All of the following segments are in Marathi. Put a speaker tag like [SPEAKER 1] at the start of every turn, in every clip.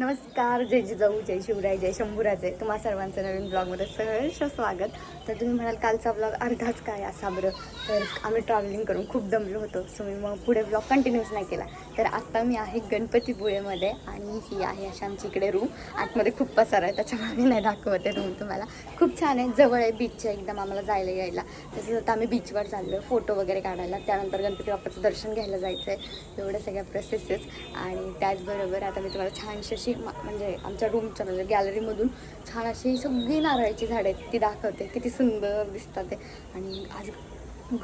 [SPEAKER 1] नमस्कार जय जिजाऊ जय शिवराय जय शंभूराजे. तुम्हा सर्वांचं नवीन ब्लॉगमध्ये सहर्ष स्वागत. तर तुम्ही म्हणाल कालचा ब्लॉग अर्धाच काय असा बरं? तर आम्ही ट्रॅव्हलिंग करून खूप दमलो होतो. सो मी मग पुढे ब्लॉग कंटिन्यूच नाही केला. तर आत्ता मी आहे गणपतीपुळेमध्ये आणि ही आहे अशी आमची इकडे रूम आतमध्ये खूप पसार आहे त्याच्यामुळे मी नाही दाखवते रूम तुम्हाला. खूप छान आहे जवळ आहे बीचच्या एकदम आम्हाला जायला यायला. तसंच आता आम्ही बीचवर चाललो फोटो वगैरे काढायला. त्यानंतर गणपती बाप्पाचं दर्शन घ्यायला जायचं आहे एवढ्या सगळ्या प्रोसेसेस आणि त्याचबरोबर आता मी तुम्हाला छानशी अशी म्हणजे आमच्या रूमच्या म्हणजे गॅलरीमधून छान अशी सगळी नारळाची झाडं आहेत ती दाखवते. किती सुंदर दिसतात ते. आणि आज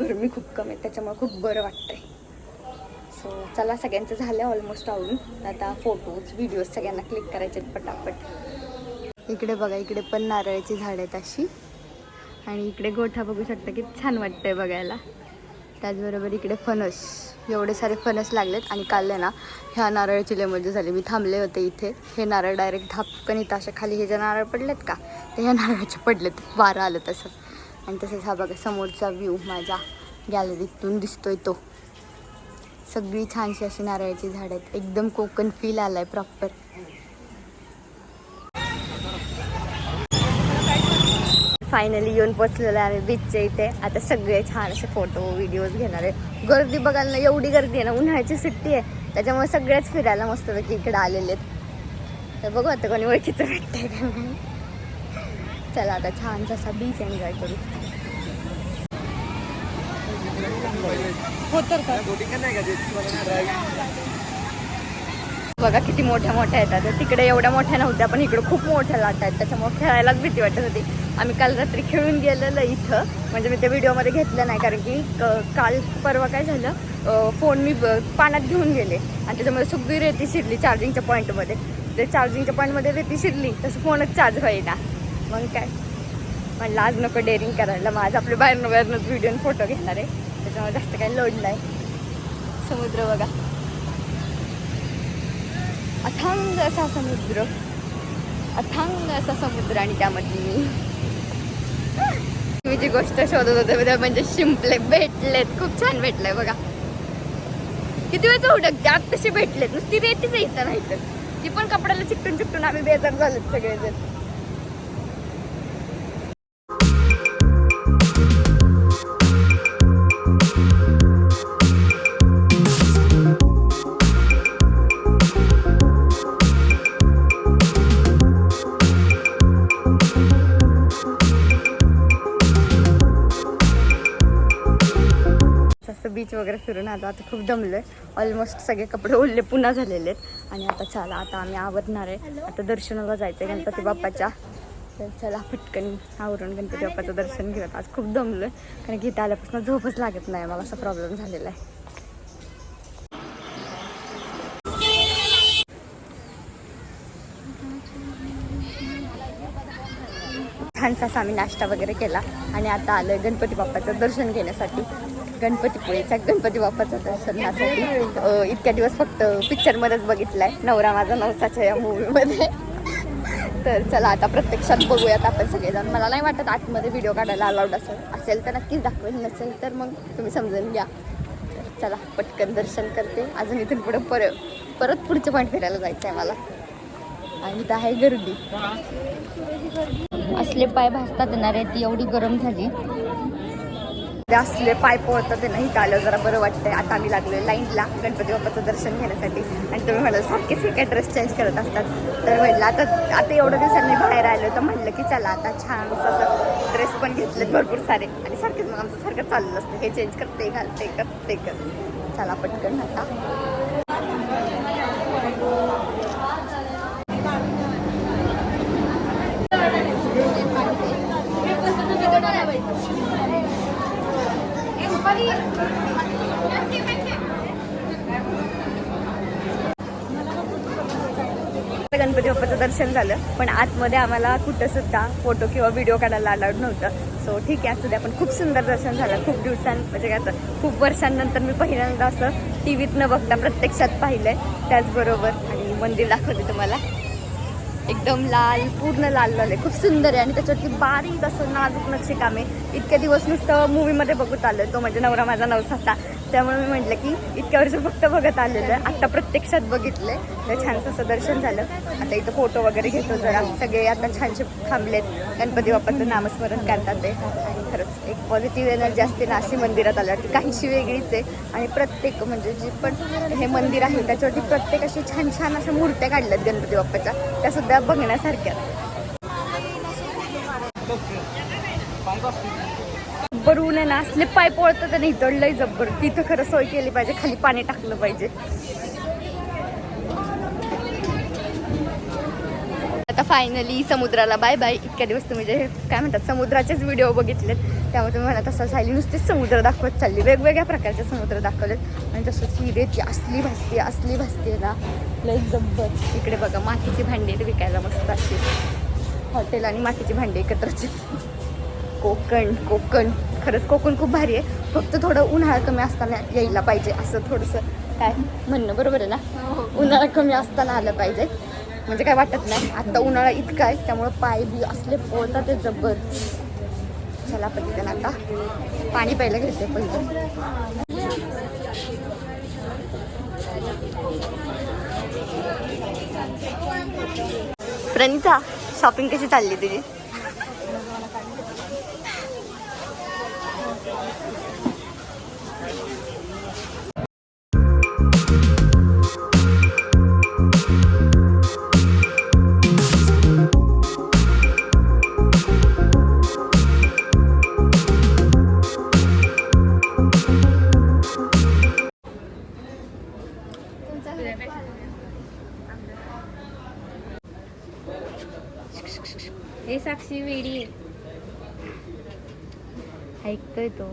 [SPEAKER 1] गरमी खूप कमी आहे त्याच्यामुळे खूप बरं वाटतंय. सो चला सगळ्यांचं झालं ऑलमोस्ट आवडून आता फोटोज व्हिडिओज सगळ्यांना क्लिक करायचे आहेत पटापट. इकडे बघा इकडे पण नारळाची झाडं आहेत अशी. आणि इकडे गोठा बघू शकता की छान वाटतंय बघायला. त्याचबरोबर इकडे फणस. एवढे सारे फणस लागलेत आणि काल ना ह्या नारळाची लय झाली. मी थांबले होते इथे. हे नारळ डायरेक्ट धापकन इथं अशा खाली हे जे नारळ पडलेत का ते ह्या नारळाचे पडलेत. वारं आलं तसं. आणि तसंच हा बघा समोरचा व्ह्यू माझ्या गॅलरीतून दिसतोय तो. सगळी छानशी अशी नारळाची झाडं आहेत. एकदम कोकण फील आलाय प्रॉपर फायनली येऊन पोचलेलो आहे बीचच्या इथे. आता सगळे छान असे फोटो व्हिडिओज घेणार आहे गर्दी बघायला ना एवढी गर्दी आहे ना उन्हाळ्याची सुट्टी आहे. त्याच्यामुळे सगळेच फिरायला मस्तपैकी इकडे आलेले आहेत. तर बघू आता कोणी ओळखीचं भेटतंय का नाही. चला आता छानसा असा बीच एन्जॉय करू. बघा किती मोठ्या मोठ्या येतात. तर तिकडे एवढ्या मोठ्या नव्हत्या पण इकडे खूप मोठ्या लाटा आहेत. त्याच्यामुळे खेळायलाच भीती वाटत होती. आम्ही काल रात्री खेळून गेलेलं इथं. म्हणजे मी ते व्हिडिओमध्ये घेतलं नाही कारण की क- काल परवा काय झालं? फोन मी पाण्यात घेऊन गेले. आणि त्याच्यामध्ये सगळी रेती शिरली चार्जिंगच्या पॉईंटमध्ये ते चार्जिंगच्या पॉईंटमध्ये रेती शिरली तसं फोनच चार्ज व्हायला मग काय? म्हणलं आज नको डेअरिंग करायला. मग आज आपल्या बाहेरनं बाहेरनंच व्हिडिओ फोटो घेणार आहे. त्याच्यामुळे जास्त काही लोड नाही. समुद्र बघा. अथांग असा समुद्र. अथांग असा समुद्र आणि त्यामध्ये मी. मी जी गोष्ट शोधत होते म्हणजे शिंपले भेटलेत. खूप छान भेटलंय बघा. किती वेळचं उडक आत तशी भेटलेत. नुसती रेतीच इथं नाही तर ती पण कपड्याला चिकटून चिकटून आम्ही बेजार झालोत सगळेजण. असं बीच वगैरे फिरून आलो. आता खूप दमलोय. ऑलमोस्ट सगळे कपडे ओढले पुन्हा झालेले आहेत. आणि आता चला आता आम्ही आवरणार आहे. आता दर्शनाला जायचं आहे गणपती बाप्पाच्या. तर चला पटकन आवरून गणपती बाप्पाचं दर्शन घेऊयात. आज खूप दमलोय. कारण की इथं आल्यापासून झोपच लागत नाही. मला असा प्रॉब्लेम झालेला आहे. छानसा आम्ही नाश्ता वगैरे केला आणि आता आलं गणपती बाप्पाचं दर्शन घेण्यासाठी. गणपतीपुळेच्या गणपती बाप्पाचं दर्शनासाठी इतक्या दिवस फक्त पिक्चरमध्येच बघितला आहे नवरा माझा नवसाच्या या मूवीमध्ये तर चला आता प्रत्यक्षात बघूयात आपण सगळेजण. मला नाही वाटत आतमध्ये व्हिडिओ काढायला अलाउड असेल. असेल तर नक्कीच दाखवेल. नसेल तर मग तुम्ही समजून घ्या. तर चला पटकन दर्शन करते. अजून इथून पुढं परत परत पुढचं पॉईंट फिरायला जायचं आहे मला. आणि इथं आहे गर्दी. असले पाय भासतात येणार आहेत एवढी गरम झाली. असले पाय पोहतात ते नाही आलं जरा बरं वाटतंय. आता आम्ही लागलोय लाईनला गणपती बाप्पाचं दर्शन घेण्यासाठी. आणि तुम्ही म्हणाल सारखेच हे काय ड्रेस चेंज करत असतात? तर म्हटलं आता आता एवढ्या दिवसांनी बाहेर आलो तर म्हटलं की चला आता छान असं ड्रेस पण घेतलेत भरपूर सारे. आणि सारखेच मग आमचं सारखं चाललं असतं. हे चेंज करते घालते करते कर चला पटकन आता. गणपती बाप्पाचं दर्शन झालं पण आतमध्ये आम्हाला कुठं सुद्धा फोटो किंवा व्हिडिओ काढायला अलाउड नव्हतं. सो ठीक आहे असू द्या पण खूप सुंदर दर्शन झालं. खूप दिवसां म्हणजे काय आता खूप वर्षांनंतर मी पहिल्यांदा असं टी व्हीत न बघता प्रत्यक्षात पाहिलं आहे त्याचबरोबर आणि मंदिर दाखवते तुम्हाला. एकदम लाल पूर्ण लाल लाल आहे. खूप सुंदर आहे. आणि त्याच्यावरती बारीक असं नाजूक नक्षीकाम आहे इतके दिवस नुसतं मूवीमध्ये बघत आलं तो म्हणजे नवरा माझा नवसाचा. त्यामुळे मी म्हटलं की इतक्या वर्ष फक्त बघत आलेलं आत्ता प्रत्यक्षात बघितलंय. तर छानसं असं दर्शन झालं. आता इथं फोटो वगैरे घेतो जरा. सगळे आता छानसे थांबलेत. गणपती बाप्पाचं नामस्मरण करतात ते. आणि खरंच एक पॉझिटिव्ह एनर्जी असते ना अशी मंदिरात आल्यावरती काहीशी वेगळीच आहे. आणि प्रत्येक म्हणजे जी पण हे मंदिर आहे त्याच्यावरती प्रत्येक अशी छान छान अशा मूर्त्या काढल्यात गणपती बाप्पाच्या. त्या सुद्धा जब्बर ऊन आहे ना असले पाय पळतात तर इथं लय जब्बर. तिथं खरं सोय केली पाहिजे खाली पाणी टाकलं पाहिजे. आता फायनली समुद्राला बाय बाय इतक्या दिवस तुम्ही जे काय म्हणतात समुद्राचेच व्हिडिओ बघितलेत. त्यामुळे तुम्ही म्हणत असं झाली नुसतीच समुद्र दाखवत चालली. वेगवेगळ्या प्रकारचे समुद्र दाखवलेत. आणि तसंच ही रेती असली भासते असली भासते ना लई जब्बर. इकडे बघा मातीची भांडी विकायला मस्त असते हॉटेल आणि मातीची भांडी एकत्रच कोकण कोकण. खरंच कोकण खूप भारी आहे. फक्त थोडं उन्हाळा कमी असताना यायला पाहिजे असं थोडंसं काय म्हणणं बरोबर आहे ना? उन्हाळा कमी असताना आलं पाहिजे. म्हणजे काय वाटत नाही. आता उन्हाळा इतका आहे त्यामुळं पाय बी असले पोळतात ते जबर. चला पटकन आता पाणी प्यायला घ्यायचं पहिलं. प्रणिता शॉपिंग कशी चालली तुझी?
[SPEAKER 2] हे साक्षी वेडी.
[SPEAKER 1] ऐकतोय तो.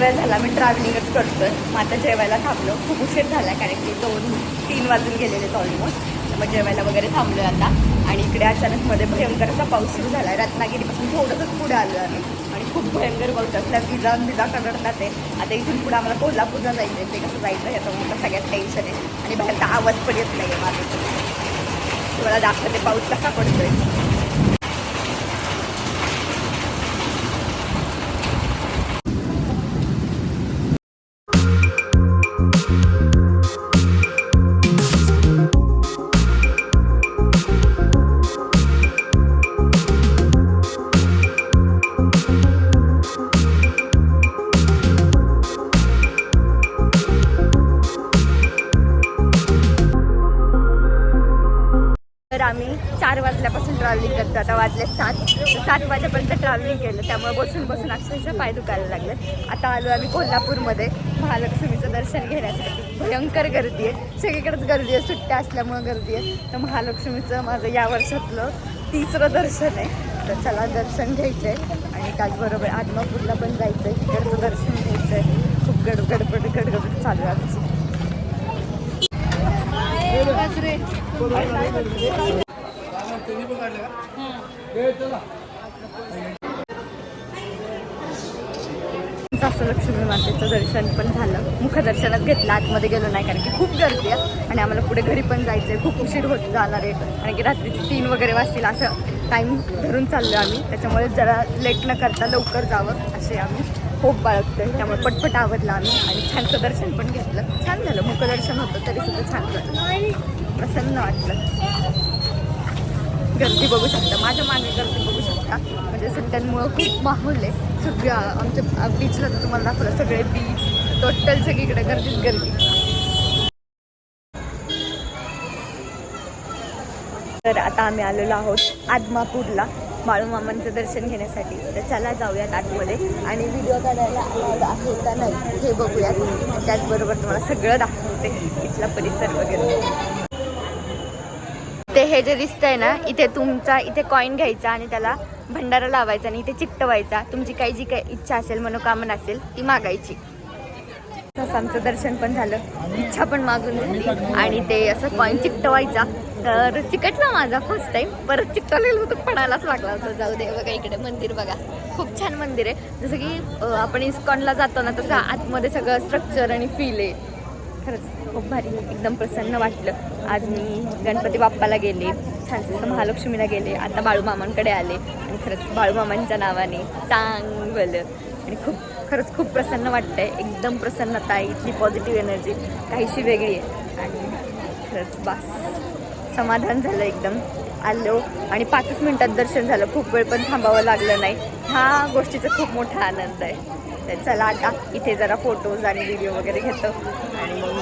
[SPEAKER 1] वेळ झाला मी ट्रॅव्हलिंगच करतोय. मग आता जेवायला थांबलो. खूप उशीर झाला कारण की दोन तीन वाजून गेलेले ऑलमोस्ट मग जेवायला वगैरे थांबलोय आता. आणि इकडे अचानक मध्ये भयंकर असा पाऊस सुरू झाला. रत्नागिरीपासून थोडंसंच पुढे आलो आम्ही. आणि खूप भयंकर पाऊस असला विजा विजा कडकडतात आहे आता इथून पुढे आम्हाला कोल्हापूरला जायचं आहे ते कसं जायचं याचं मोठं सगळ्यात टेन्शन आहे. आणि बाहेरचा आवाज पण येत नाही आहे माझं तुम्हाला दाखवते पाऊस कसा पडतोय. आम्ही चार वाजल्यापासून ट्रॅव्हलिंग करतो. आता वाजले सात. सात वाजेपर्यंत ट्रॅव्हलिंग केलं. त्यामुळे बसून बसून अक्षरशः पाय दुखायला लागले. आता आलो आम्ही कोल्हापूरमध्ये. महालक्ष्मीचं दर्शन घेण्यासाठी. भयंकर गर्दी आहे. सगळीकडेच गर्दी आहे. सुट्ट्या असल्यामुळं गर्दी आहे. तर महालक्ष्मीचं माझं या वर्षातलं तिसरं दर्शन आहे. तर चला दर्शन घ्यायचं आहे आणि त्याचबरोबर आदमापूरला पण जायचं आहे तिकडचं दर्शन घ्यायचं आहे खूप गड गडगड चालू आहे आमची. लक्ष्मी मातेचं दर्शन पण झालं. मुखदर्शनच घेतलं आतमध्ये गेलो नाही कारण की खूप गर्दी आहे आणि आम्हाला पुढे घरी पण जायचं आहे खूप उशीर होत जाणार आहे. कारण की रात्रीचे तीन वगैरे वाजतील असं टाईम धरून चाललो आम्ही. त्याच्यामुळे जरा लेट न करता लवकर जावं असे आम्ही होप बाळगतोय. त्यामुळे पटपट आवडलं आम्ही आणि छानसं दर्शन पण घेतलं. छान झालं. मुखदर्शन होतं तरी सुद्धा छान झालं. प्रसन्न वाटलं. गर्दी बघू शकता. माझ्या मागे गर्दी बघू शकता. म्हणजे सुट्ट्यांमुळं खूप माहोल आहे. सगळ्या आमच्या बीचला तर तुम्हाला दाखवलं. सगळे बीच टोटल सगळीकडे गर्दीच गर्दी. तर आता आम्ही आलेलो आहोत आदमापूरला. बाळूमामांचं दर्शन घेण्यासाठी. तर चला जाऊयात आतमध्ये. आणि व्हिडिओ काढायला अलाउड आहे का नाही. हे बघूयात. त्याचबरोबर तुम्हाला सगळं दाखवते. इथला परिसर वगैरे. ते हे जे दिसतंय ना इथे तुमचा इथे कॉईन घ्यायचा आणि त्याला भंडारा लावायचा आणि इथे चिकटवायचा. तुमची काही जी काही इच्छा असेल मनोकामना असेल ती मागायची. तसं आमचं दर्शन पण झालं. इच्छा पण मागून झाली. आणि ते असं कॉईन चिकटवायचा. तर चिकटला माझा फर्स्ट टाईम परत चिकटवलेलं होतं पडायलाच लागला होता. जाऊ दे बघा इकडे मंदिर बघा. खूप छान मंदिर आहे. जसं की आपण इस्कॉनला जातो ना तसं आतमध्ये सगळं स्ट्रक्चर आणि फील आहे. खरंच खूप भारी एकदम प्रसन्न वाटलं. आज मी गणपती बाप्पाला गेले छानसं महालक्ष्मीला गेले आता बाळूमामांकडे आले. आणि खरंच बाळूमामांच्या नावाने चांगलं. आणि खूप खरंच खूप प्रसन्न वाटतंय. एकदम प्रसन्नता आहे इथली पॉझिटिव्ह एनर्जी काहीशी वेगळी आहे. आणि खरंच बास. समाधान झालं एकदम. आलो आणि पाचच मिनिटात दर्शन झालं. खूप वेळ पण थांबावं लागलं नाही. ह्या गोष्टीचा खूप मोठा आनंद आहे. तर चला आता इथे जरा फोटोज आणि व्हिडिओ वगैरे घेतो. आणि मग